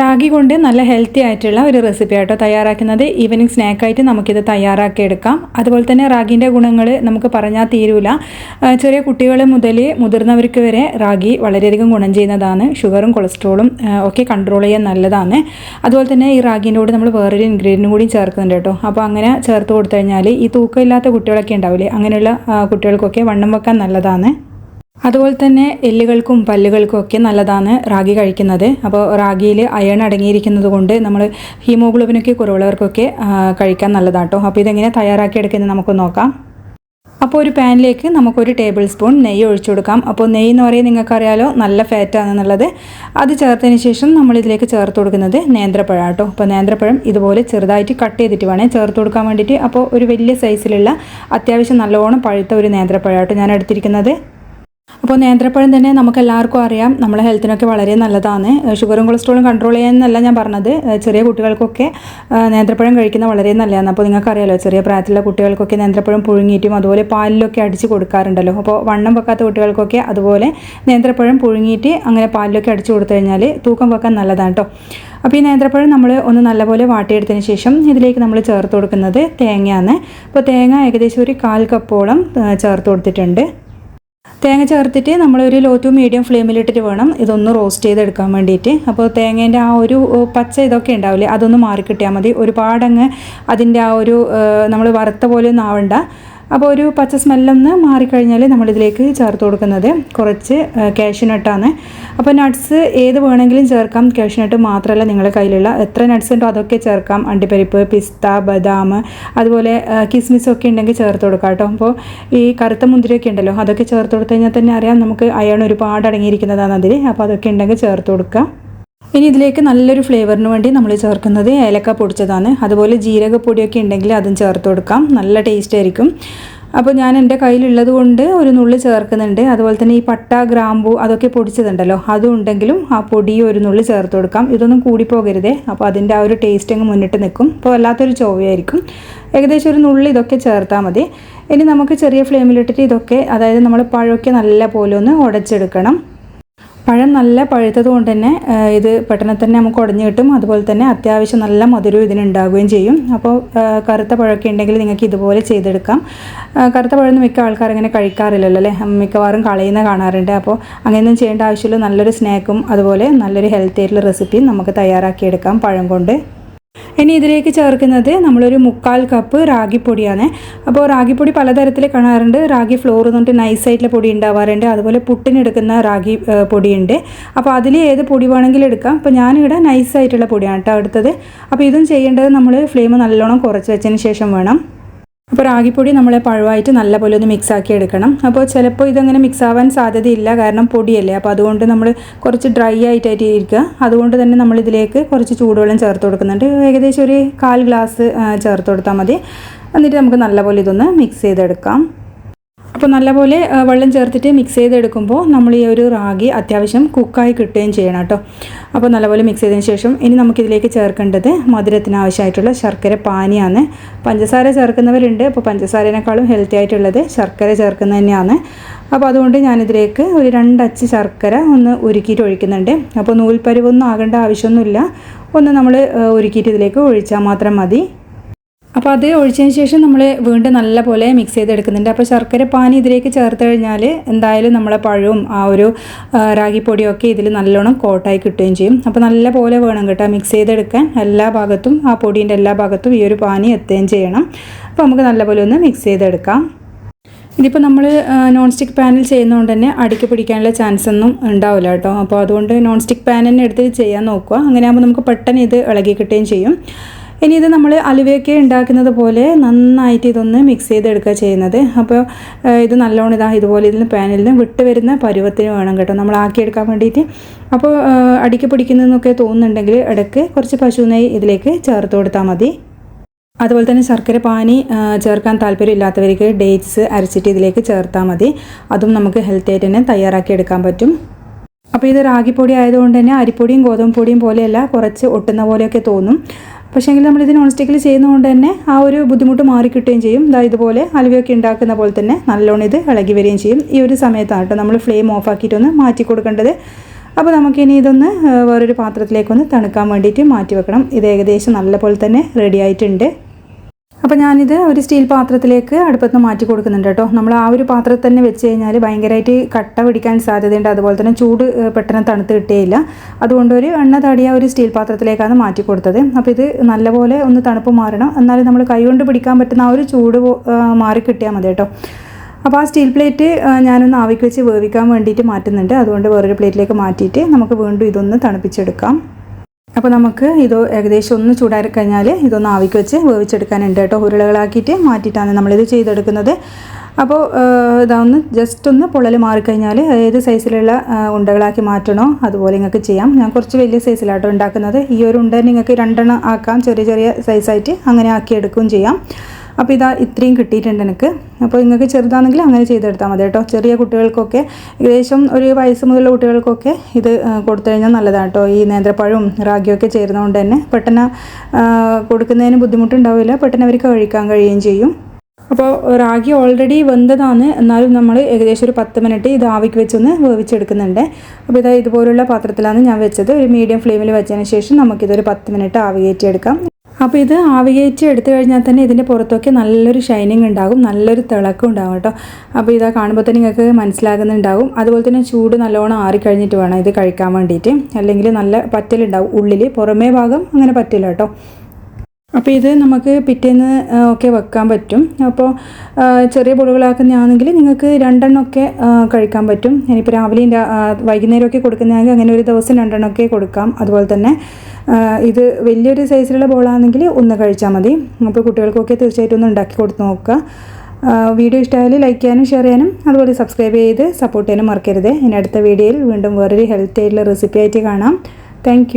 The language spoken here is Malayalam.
റാഗി കൊണ്ട് നല്ല ഹെൽത്തി ആയിട്ടുള്ള ഒരു റെസിപ്പി ആട്ടോ തയ്യാറാക്കുന്നത്. ഈവനിങ് സ്നാക്കായിട്ട് നമുക്കിത് തയ്യാറാക്കി എടുക്കാം അതുപോലെ തന്നെ റാഗിന്റെ ഗുണങ്ങൾ നമുക്ക് പറഞ്ഞാൽ തീരൂല. ചെറിയ കുട്ടികൾ മുതൽ മുതിർന്നവർക്ക് വരെ റാഗി വളരെയധികം ഗുണം ചെയ്യുന്നതാണ്. ഷുഗറും കൊളസ്ട്രോളും ഒക്കെ കൺട്രോൾ ചെയ്യാൻ നല്ലതാണ്. അതുപോലെ തന്നെ ഈ റാഗിന്റെ കൂടെ നമ്മൾ വേറൊരു ഇൻഗ്രീഡിയന്റും കൂടി ചേർക്കുന്നുണ്ട് കേട്ടോ. അപ്പോൾ അങ്ങനെ ചേർത്ത് കൊടുത്തു കഴിഞ്ഞാൽ ഈ തൂക്കമില്ലാത്ത കുട്ടികളൊക്കെ ഉണ്ടാവില്ലേ? അങ്ങനെയുള്ള കുട്ടികൾക്കൊക്കെ വണ്ണം വെക്കാൻ നല്ലതാണ്. അതുപോലെ തന്നെ എല്ലുകൾക്കും പല്ലുകൾക്കും ഒക്കെ നല്ലതാണ് റാഗി കഴിക്കുന്നത്. അപ്പോൾ റാഗിയിൽ അയൺ അടങ്ങിയിരിക്കുന്നത് കൊണ്ട് നമ്മൾ ഹീമോഗ്ലോബിനൊക്കെ കുറവുള്ളവർക്കൊക്കെ കഴിക്കാൻ നല്ലതാണ് കേട്ടോ. അപ്പോൾ ഇതെങ്ങനെ തയ്യാറാക്കി എടുക്കുന്നത് നമുക്ക് നോക്കാം. അപ്പോൾ ഒരു പാനിലേക്ക് നമുക്കൊരു ടേബിൾ സ്പൂൺ നെയ്യ് ഒഴിച്ചു കൊടുക്കാം. അപ്പോൾ നെയ്യ് എന്ന് പറയുന്നത് നിങ്ങൾക്കറിയാലോ നല്ല ഫാറ്റാണെന്നുള്ളത്. അത് ചേർത്തതിന് ശേഷം നമ്മളിതിലേക്ക് ചേർത്ത് കൊടുക്കുന്നത് നേന്ത്രപ്പഴം കേട്ടോ അപ്പോൾ നേന്ത്രപ്പഴം ഇതുപോലെ ചെറുതായിട്ട് കട്ട് ചെയ്തിട്ട് വേണേൽ ചേർത്ത് കൊടുക്കാൻ വേണ്ടിയിട്ട്. അപ്പോൾ ഒരു വലിയ സൈസിലുള്ള അത്യാവശ്യം നല്ലോണം പഴുത്ത ഒരു നേന്ത്രപ്പഴം കേട്ടോ ഞാൻ എടുത്തിരിക്കുന്നത്. അപ്പോൾ നേന്ത്രപ്പഴം തന്നെ നമുക്ക് എല്ലാവർക്കും അറിയാം. നമ്മളെ ഹെൽത്തിനൊക്കെ വളരെ നല്ലതാണ്. ഷുഗറും കൊളസ്ട്രോളും കൺട്രോൾ ചെയ്യാനല്ല ഞാൻ പറഞ്ഞത്. ചെറിയ കുട്ടികൾക്കൊക്കെ നേന്ത്രപ്പഴം കഴിക്കുന്നത് വളരെ നല്ലതാണ്. അപ്പോൾ നിങ്ങൾക്കറിയാലോ ചെറിയ പ്രായത്തിലുള്ള കുട്ടികൾക്കൊക്കെ നേന്ത്രപ്പഴം പുഴുങ്ങിയിട്ടും അതുപോലെ പാലിലൊക്കെ അടിച്ച് കൊടുക്കാറുണ്ടല്ലോ. അപ്പോൾ വണ്ണം വെക്കാത്ത കുട്ടികൾക്കൊക്കെ അതുപോലെ നേന്ത്രപ്പഴം പുഴുങ്ങിയിട്ട് അങ്ങനെ പാലിലൊക്കെ അടിച്ച് കൊടുത്തു കഴിഞ്ഞാൽ തൂക്കം വെക്കാൻ നല്ലതാണ് കേട്ടോ അപ്പോൾ ഈ നേന്ത്രപ്പഴം നമ്മൾ ഒന്ന് നല്ലപോലെ വാട്ടിയെടുത്തതിന് ശേഷം ഇതിലേക്ക് നമ്മൾ ചേർത്ത് കൊടുക്കുന്നത് തേങ്ങയാണ്. അപ്പോൾ തേങ്ങ ഏകദേശം ഒരു കാൽ കപ്പോളം ചേർത്ത് കൊടുത്തിട്ടുണ്ട്. തേങ്ങ ചേർത്തിട്ട് നമ്മളൊരു ലോ ടു മീഡിയം ഫ്ലെയിമിലിട്ടിട്ട് വേണം ഇതൊന്ന് റോസ്റ്റ് ചെയ്തെടുക്കാൻ വേണ്ടിയിട്ട്. അപ്പോൾ തേങ്ങേന്റെ ആ ഒരു പച്ച ഇതൊക്കെ ഉണ്ടാവില്ലേ അതൊന്ന് മാറിക്കിട്ടിയാൽ മതി. ഒരുപാടങ്ങ് അതിന്റെ ആ ഒരു നമ്മൾ വറുത്ത പോലെ ഒന്നും ആവണ്ട. അപ്പോൾ ഒരു പച്ച സ്മെല്ലൊന്ന് മാറിക്കഴിഞ്ഞാൽ നമ്മളിതിലേക്ക് ചേർത്ത് കൊടുക്കുന്നത് കുറച്ച് കാഷ്യൂനട്ടാണ് അപ്പോൾ നട്ട്സ് ഏത് വേണമെങ്കിലും ചേർക്കാം. കാഷ്യൂനട്ട് മാത്രമല്ല നിങ്ങളുടെ കയ്യിലുള്ള. എത്ര നട്ട്സ് ഉണ്ടോ അതൊക്കെ ചേർക്കാം. അണ്ടിപ്പരിപ്പ് പിസ്ത ബദാം അതുപോലെ കിസ്മിസൊക്കെ ഉണ്ടെങ്കിൽ ചേർത്ത് കൊടുക്കാം കേട്ടോ. അപ്പോൾ ഈ കറുത്ത മുന്തിരിയൊക്കെ ഉണ്ടല്ലോ അതൊക്കെ ചേർത്ത് കൊടുത്തു കഴിഞ്ഞാൽ തന്നെ അറിയാം നമുക്ക് അയൺ ഒരുപാട് അടങ്ങിയിരിക്കുന്നതാണ് അതിൽ. അപ്പോൾ അതൊക്കെ ഉണ്ടെങ്കിൽ ചേർത്ത് കൊടുക്കുക ഇനി ഇതിലേക്ക് നല്ലൊരു ഫ്ലേവറിന് വേണ്ടി നമ്മൾ ചേർക്കുന്നത് ഏലക്ക പൊടിച്ചതാണ്. അതുപോലെ ജീരകപ്പൊടിയൊക്കെ ഉണ്ടെങ്കിൽ അതും ചേർത്ത് കൊടുക്കാം. നല്ല ടേസ്റ്റ് ആയിരിക്കും. അപ്പോൾ ഞാൻ എന്റെ കയ്യിലുള്ളത് കൊണ്ട് ഒരു നുള്ളി ചേർക്കുന്നുണ്ട്. അതുപോലെ തന്നെ ഈ പട്ട ഗ്രാമ്പു അതൊക്കെ പൊടിച്ചതുണ്ടല്ലോ. അതും ഉണ്ടെങ്കിലും ആ പൊടി ഒരു നുള്ളി ചേർത്ത് കൊടുക്കാം. ഇതൊന്നും കൂടിപ്പോകരുതേ അപ്പോൾ അതിന്റെ ആ ഒരു ടേസ്റ്റ് അങ്ങ് മുന്നിട്ട് നിൽക്കും. അപ്പോൾ വല്ലാത്തൊരു ചോവയായിരിക്കും ഏകദേശം ഒരു നുള്ളി ഇതൊക്കെ ചേർത്താൽ മതി. ഇനി നമുക്ക് ചെറിയ ഫ്ലെയിമിലിട്ടിട്ട് ഇതൊക്കെ അതായത് നമ്മൾ പഴമൊക്കെ നല്ല പോലെ ഒന്ന് ഉടച്ചെടുക്കണം. പഴം നല്ല പഴുത്തത് കൊണ്ട് തന്നെ ഇത് പെട്ടെന്ന് തന്നെ നമുക്ക് ഉടഞ്ഞു കിട്ടും. അതുപോലെ തന്നെ അത്യാവശ്യം നല്ല മധുരവും ഇതിനുണ്ടാവുകയും ചെയ്യും. അപ്പോൾ കറുത്ത പഴമൊക്കെ ഉണ്ടെങ്കിൽ നിങ്ങൾക്ക് ഇതുപോലെ ചെയ്തെടുക്കാം. കറുത്ത പഴമൊന്നും മിക്ക ആൾക്കാർ അങ്ങനെ കഴിക്കാറില്ലല്ലോ അല്ലേ? മിക്കവാറും കളയുന്ന കാണാറുണ്ട്. അപ്പോൾ അങ്ങനെയൊന്നും ചെയ്യേണ്ട ആവശ്യമില്ല. നല്ലൊരു സ്നാക്കും അതുപോലെ നല്ലൊരു ഹെൽത്തി ആയിട്ടുള്ള റെസിപ്പിയും നമുക്ക് തയ്യാറാക്കിയെടുക്കാം പഴം കൊണ്ട്. ഇനി ഇതിലേക്ക് ചേർക്കുന്നത് നമ്മളൊരു മുക്കാൽ കപ്പ് റാഗിപ്പൊടിയാണ്. അപ്പോൾ റാഗിപ്പൊടി പലതരത്തിൽ കാണാറുണ്ട്. റാഗി ഫ്ലോർ എന്ന് പറഞ്ഞിട്ട് നൈസായിട്ടുള്ള പൊടി ഉണ്ടാവാറുണ്ട്. അതുപോലെ പുട്ടിനെടുക്കുന്ന റാഗി പൊടിയുണ്ട്. അപ്പോൾ അതിൽ ഏത് പൊടി വേണമെങ്കിലും എടുക്കാം. അപ്പോൾ ഞാനിവിടെ നൈസായിട്ടുള്ള പൊടിയാണ് കേട്ടോ എടുത്തത്. അപ്പോൾ ഇതും ചെയ്യേണ്ടത് നമ്മൾ ഫ്ലെയിം നല്ലോണം കുറച്ച് വെച്ചതിന് ശേഷം വേണം. അപ്പോൾ റാഗിപ്പൊടി നമ്മൾ പഴമായിട്ട് നല്ലപോലെ ഒന്ന് മിക്സ് ആക്കി എടുക്കണം. അപ്പോൾ ചിലപ്പോൾ ഇതങ്ങനെ മിക്സ് ആവാൻ സാധ്യതയില്ല. കാരണം പൊടിയല്ലേ. അപ്പോൾ അതുകൊണ്ട് നമ്മൾ കുറച്ച് ഡ്രൈ ആയിട്ടായിട്ട് ഇരിക്കുക. അതുകൊണ്ട് തന്നെ നമ്മൾ ഇതിലേക്ക് കുറച്ച് ചൂടുവെള്ളം ചേർത്ത് കൊടുക്കുന്നുണ്ട്. ഏകദേശം ഒരു കാൽ ഗ്ലാസ് ചേർത്ത് കൊടുത്താൽ മതി. എന്നിട്ട് നമുക്ക് നല്ലപോലെ ഇതൊന്ന് മിക്സ് ചെയ്തെടുക്കാം. അപ്പോൾ നല്ലപോലെ വെള്ളം ചേർത്തിട്ട് മിക്സ് ചെയ്തെടുക്കുമ്പോൾ നമ്മൾ ഈ ഒരു റാഗി അത്യാവശ്യം കുക്കായി കിട്ടുകയും ചെയ്യണം കേട്ടോ. അപ്പോൾ നല്ലപോലെ മിക്സ് ചെയ്തതിന് ശേഷം ഇനി നമുക്കിതിലേക്ക് ചേർക്കേണ്ടത് മധുരത്തിന് ആവശ്യമായിട്ടുള്ള ശർക്കര പാനിയാണ്. പഞ്ചസാര ചേർക്കുന്നവരുണ്ട് അപ്പോൾ പഞ്ചസാരേനേക്കാളും ഹെൽത്തി ആയിട്ടുള്ളത് ശർക്കര ചേർക്കുന്നത് തന്നെയാണ്. അപ്പോൾ അതുകൊണ്ട് ഞാനിതിലേക്ക് ഒരു രണ്ടച്ച് ശർക്കര ഒന്ന് ഉരുക്കിയിട്ട് ഒഴിക്കുന്നുണ്ട്. അപ്പോൾ നൂൽപ്പരിവൊന്നും ആകേണ്ട ആവശ്യമൊന്നുമില്ല. ഒന്ന് നമ്മൾ ഉരുക്കിയിട്ട് ഇതിലേക്ക് ഒഴിച്ചാൽ മാത്രം മതി. അപ്പോൾ അത് ഒഴിച്ചതിന് ശേഷം നമ്മൾ വീണ്ടും നല്ല പോലെ മിക്സ് ചെയ്തെടുക്കുന്നുണ്ട്. അപ്പോൾ ശർക്കര പാനി ഇതിലേക്ക് ചേർത്ത് കഴിഞ്ഞാൽ എന്തായാലും നമ്മളെ പഴവും ആ ഒരു റാഗിപ്പൊടിയൊക്കെ ഇതിൽ നല്ലോണം കോട്ടായി കിട്ടുകയും ചെയ്യും. അപ്പോൾ നല്ല പോലെ വേണം കേട്ടോ മിക്സ് ചെയ്തെടുക്കാൻ. എല്ലാ ഭാഗത്തും ആ പൊടീന്റെ എല്ലാ ഭാഗത്തും ഈ ഒരു പാനി എത്തുകയും ചെയ്യണം. അപ്പോൾ നമുക്ക് നല്ലപോലെ ഒന്ന് മിക്സ് ചെയ്തെടുക്കാം. ഇതിപ്പോൾ നമ്മൾ നോൺ സ്റ്റിക്ക് പാനിൽ ചെയ്യുന്നതുകൊണ്ട് തന്നെ അടിക്ക് പിടിക്കാനുള്ള ചാൻസ് ഒന്നും ഉണ്ടാവില്ല കേട്ടോ. അപ്പോൾ അതുകൊണ്ട് നോൺ സ്റ്റിക്ക് പാൻ തന്നെ എടുത്ത് ചെയ്യാൻ നോക്കുക. അങ്ങനെ ആകുമ്പോൾ നമുക്ക് പെട്ടെന്ന് ഇത് ഇളകി കിട്ടുകയും ചെയ്യും. ഇനി ഇത് നമ്മൾ അലുവയൊക്കെ ഉണ്ടാക്കുന്നത് പോലെ നന്നായിട്ട് ഇതൊന്ന് മിക്സ് ചെയ്തെടുക്കുക ചെയ്യുന്നത്. അപ്പോൾ ഇത് നല്ലോണം ഇതാ ഇതുപോലെ ഇതിൽ പാനിൽ നിന്ന് വിട്ട് വരുന്ന പരുവത്തിന് വേണം കേട്ടോ. നമ്മൾ ആക്കിയെടുക്കാൻ വേണ്ടിയിട്ട്. അപ്പോൾ അടിക്ക് പിടിക്കുന്നതെന്നൊക്കെ തോന്നുന്നുണ്ടെങ്കിൽ ഇടയ്ക്ക് കുറച്ച് പശു നെയ്യ് ഇതിലേക്ക് ചേർത്ത് കൊടുത്താൽ മതി. അതുപോലെ തന്നെ ശർക്കര പാനി ചേർക്കാൻ ചേർക്കാൻ താല്പര്യമില്ലാത്തവർക്ക് ഡേറ്റ്സ് അരച്ചിട്ട് ഇതിലേക്ക് ചേർത്താൽ മതി. അതും നമുക്ക് ഹെൽത്തി ആയിട്ട് തന്നെ തയ്യാറാക്കി എടുക്കാൻ പറ്റും. അപ്പോൾ ഇത് റാഗിപ്പൊടി ആയതുകൊണ്ട് തന്നെ അരിപ്പൊടിയും ഗോതമ്പ് പൊടിയും പോലെയല്ല കുറച്ച് ഒട്ടുന്ന പോലെയൊക്കെ തോന്നും. പക്ഷേങ്കിൽ നമ്മളിത് നോൺ സ്റ്റിക്കിൽ ചെയ്യുന്നതുകൊണ്ട് തന്നെ ആ ഒരു ബുദ്ധിമുട്ട് മാറിക്കിട്ടുകയും ചെയ്യും. ഇതാ ഇതുപോലെ അലുവയൊക്കെ ഉണ്ടാക്കുന്ന പോലെ തന്നെ നല്ലോണം ഇത് ഇളകി വരികയും ചെയ്യും. ഈ ഒരു സമയത്താണ് കേട്ടോ നമ്മൾ ഫ്ലെയിം ഓഫ് ആക്കിയിട്ടൊന്ന് മാറ്റി കൊടുക്കേണ്ടത്. അപ്പോൾ നമുക്കിനി ഇതൊന്ന് വേറൊരു പാത്രത്തിലേക്കൊന്ന് തണുക്കാൻ വേണ്ടിയിട്ട് മാറ്റി വെക്കണം. ഇത് ഏകദേശം നല്ല പോലെ തന്നെ റെഡി ആയിട്ടുണ്ട്. അപ്പോൾ ഞാനിത് ഒരു സ്റ്റീൽ പാത്രത്തിലേക്ക് അടുപ്പത്ത് മാറ്റി കൊടുക്കുന്നുണ്ട് കേട്ടോ. നമ്മൾ ആ ഒരു പാത്രത്തിൽ തന്നെ വെച്ച് കഴിഞ്ഞാൽ ഭയങ്കരമായിട്ട് കട്ട പിടിക്കാൻ സാധ്യതയുണ്ട്. അതുപോലെ തന്നെ ചൂട് പെട്ടെന്ന് തണുത്ത് കിട്ടുകയില്ല അതുകൊണ്ട് ഒരു എണ്ണ തടിയ ഒരു സ്റ്റീൽ പാത്രത്തിലേക്കാണ് മാറ്റി കൊടുത്തത്. അപ്പോൾ ഇത് നല്ലപോലെ ഒന്ന് തണുപ്പ് മാറണം. എന്നാലും നമ്മൾ കൈകൊണ്ട് പിടിക്കാൻ പറ്റുന്ന ആ ഒരു ചൂട് മാറി കിട്ടിയാൽ മതി കേട്ടോ. അപ്പോൾ ആ സ്റ്റീൽ പ്ലേറ്റ് ഞാനൊന്ന് ആവിക്ക് വെച്ച് വേവിക്കാൻ വേണ്ടിയിട്ട് മാറ്റുന്നുണ്ട്. അതുകൊണ്ട് വേറൊരു പ്ലേറ്റിലേക്ക് മാറ്റിയിട്ട് നമുക്ക് വീണ്ടും ഇതൊന്ന് തണുപ്പിച്ചെടുക്കാം. അപ്പോൾ നമുക്ക് ഇത് ഏകദേശം ഒന്ന് ചൂടാറി കഴിഞ്ഞാൽ ഇതൊന്ന് ആവിക്ക് വെച്ച് വേവിച്ചെടുക്കാനുണ്ട് കേട്ടോ. ഉരുളകളാക്കിയിട്ട് മാറ്റിയിട്ടാണ് നമ്മളിത് ചെയ്തെടുക്കുന്നത്. അപ്പോൾ ഇതാ ഒന്ന് ജസ്റ്റ് ഒന്ന് പൊള്ളൽ മാറിക്കഴിഞ്ഞാൽ ഏത് സൈസിലുള്ള ഉണ്ടകളാക്കി മാറ്റണോ അതുപോലെ നിങ്ങൾക്ക് ചെയ്യാം. ഞാൻ കുറച്ച് വലിയ സൈസിലാട്ടോ ഉണ്ടാക്കുന്നത്. ഈ ഒരു ഉണ്ട നിങ്ങൾക്ക് രണ്ടെണ്ണം ആക്കാം. ചെറിയ ചെറിയ സൈസായിട്ട് അങ്ങനെ ആക്കിയെടുക്കുകയും ചെയ്യാം. അപ്പോൾ ഇതാ ഇത്രയും കിട്ടിയിട്ടുണ്ട് എനിക്ക്. അപ്പോൾ നിങ്ങൾക്ക് ചെറുതാണെങ്കിൽ അങ്ങനെ ചെയ്തെടുത്താൽ മതി കേട്ടോ. ചെറിയ കുട്ടികൾക്കൊക്കെ ഏകദേശം ഒരു വയസ്സ് മുതലുള്ള കുട്ടികൾക്കൊക്കെ ഇത് കൊടുത്തു കഴിഞ്ഞാൽ നല്ലതാണ് കേട്ടോ. ഈ നേന്ത്രപ്പഴവും റാഗിയൊക്കെ ചേരുന്നതുകൊണ്ട് തന്നെ പെട്ടെന്ന് കൊടുക്കുന്നതിന് ബുദ്ധിമുട്ടുണ്ടാവില്ല. പെട്ടെന്ന് അവർക്ക് കഴിക്കാൻ കഴിയുകയും ചെയ്യും. അപ്പോൾ റാഗി ഓൾറെഡി വെന്തതാണ്. എന്നാലും നമ്മൾ ഏകദേശം ഒരു പത്ത് മിനിറ്റ് ഇത് ആവിക്ക് വെച്ചൊന്ന് വേവിച്ചെടുക്കുന്നുണ്ട്. അപ്പോൾ ഇതാ ഇതുപോലുള്ള പാത്രത്തിലാണ് ഞാൻ വെച്ചത്. ഒരു മീഡിയം ഫ്ലെയിമിൽ വെച്ചതിന് ശേഷം നമുക്കിതൊരു പത്ത് മിനിറ്റ് ആവി കയറ്റിയെടുക്കാം അപ്പോൾ ഇത് ആവിയേറ്റ് എടുത്തു കഴിഞ്ഞാൽ തന്നെ ഇതിന്റെ പുറത്തൊക്കെ നല്ലൊരു ഷൈനിങ് ഉണ്ടാകും നല്ലൊരു തിളക്കം ഉണ്ടാകും കേട്ടോ. അപ്പോൾ ഇതാ കാണുമ്പോൾ തന്നെ നിങ്ങൾക്ക് മനസ്സിലാകുന്നുണ്ടാകും അതുപോലെ തന്നെ ചൂട് നല്ലോണം ആറിക്കഴിഞ്ഞിട്ട് വേണം ഇത് കഴിക്കാൻ വേണ്ടിയിട്ട്. അല്ലെങ്കിൽ നല്ല പറ്റലുണ്ടാവും ഉള്ളിൽ പുറമേ ഭാഗം അങ്ങനെ പറ്റില്ല കേട്ടോ. അപ്പോൾ ഇത് നമുക്ക് പിറ്റേന്ന് ഒക്കെ വെക്കാൻ പറ്റും. അപ്പോൾ ചെറിയ പൊടികളാക്കുന്നതാണെങ്കിൽ നിങ്ങൾക്ക് രണ്ടെണ്ണമൊക്കെ കഴിക്കാൻ പറ്റും. ഇനിയിപ്പോൾ രാവിലെയും വൈകുന്നേരമൊക്കെ കൊടുക്കുന്നതാണെങ്കിൽ അങ്ങനെ ഒരു ദിവസം രണ്ടെണ്ണമൊക്കെ കൊടുക്കാം. അതുപോലെ തന്നെ ഇത് വലിയൊരു സൈസിലുള്ള ബോളാണെങ്കിൽ ഒന്ന് കഴിച്ചാൽ മതി. അപ്പോൾ കുട്ടികൾക്കൊക്കെ തീർച്ചയായിട്ടും ഒന്ന് ഉണ്ടാക്കി കൊടുത്ത് നോക്കുക. വീഡിയോ ഇഷ്ടമായാലും ലൈക്ക് ചെയ്യാനും ഷെയർ ചെയ്യാനും അതുപോലെ സബ്സ്ക്രൈബ് ചെയ്ത് സപ്പോർട്ട് ചെയ്യാനും മറക്കരുത്. ഇനി അടുത്ത വീഡിയോയിൽ വീണ്ടും വേറൊരു ഹെൽത്തി ആയിട്ടുള്ള റെസിപ്പി ആയിട്ട് കാണാം. താങ്ക്